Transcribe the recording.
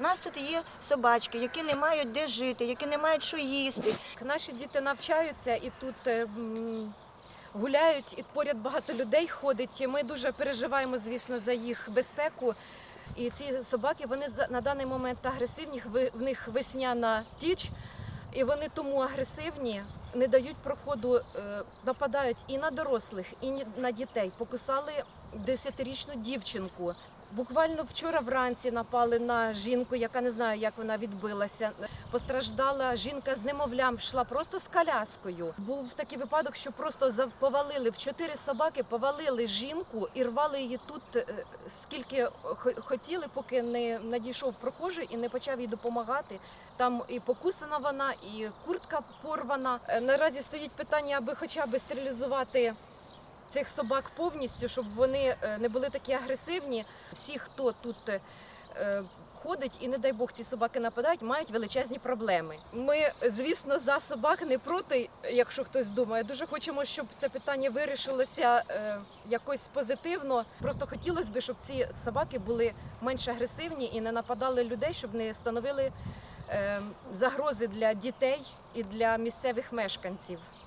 У нас тут є собачки, які не мають де жити, які не мають що їсти. Наші діти навчаються і тут е, гуляють, і поряд багато людей ходить. Ми дуже переживаємо, звісно, за їх безпеку. І ці собаки вони на даний момент агресивні. В них весняна тіч, і вони тому агресивні, не дають проходу, е, нападають і на дорослих, і на дітей. Покусали 10-річну дівчинку. Буквально вчора вранці напали на жінку, яка не знаю, як вона відбилася. Постраждала жінка з немовлям, йшла просто з коляскою. Був такий випадок, що просто повалили в чотири собаки, повалили жінку і рвали її тут е, скільки хотіли, поки не надійшов прохожий і не почав їй допомагати. Там і покусана вона, і куртка порвана. Е, Наразі стоїть питання, аби хоча б стерилізувати. Цих собак повністю, щоб вони е, не були такі агресивні. Всі, хто тут е, ходить, і не дай Бог ці собаки нападають, мають величезні проблеми. Ми, звісно, за собак не проти, якщо хтось думає. Дуже хочемо, щоб це питання вирішилося е, якось позитивно. Просто хотілося б, щоб ці собаки були менш агресивні і не нападали людей, щоб не становили загрози для дітей і для місцевих мешканців.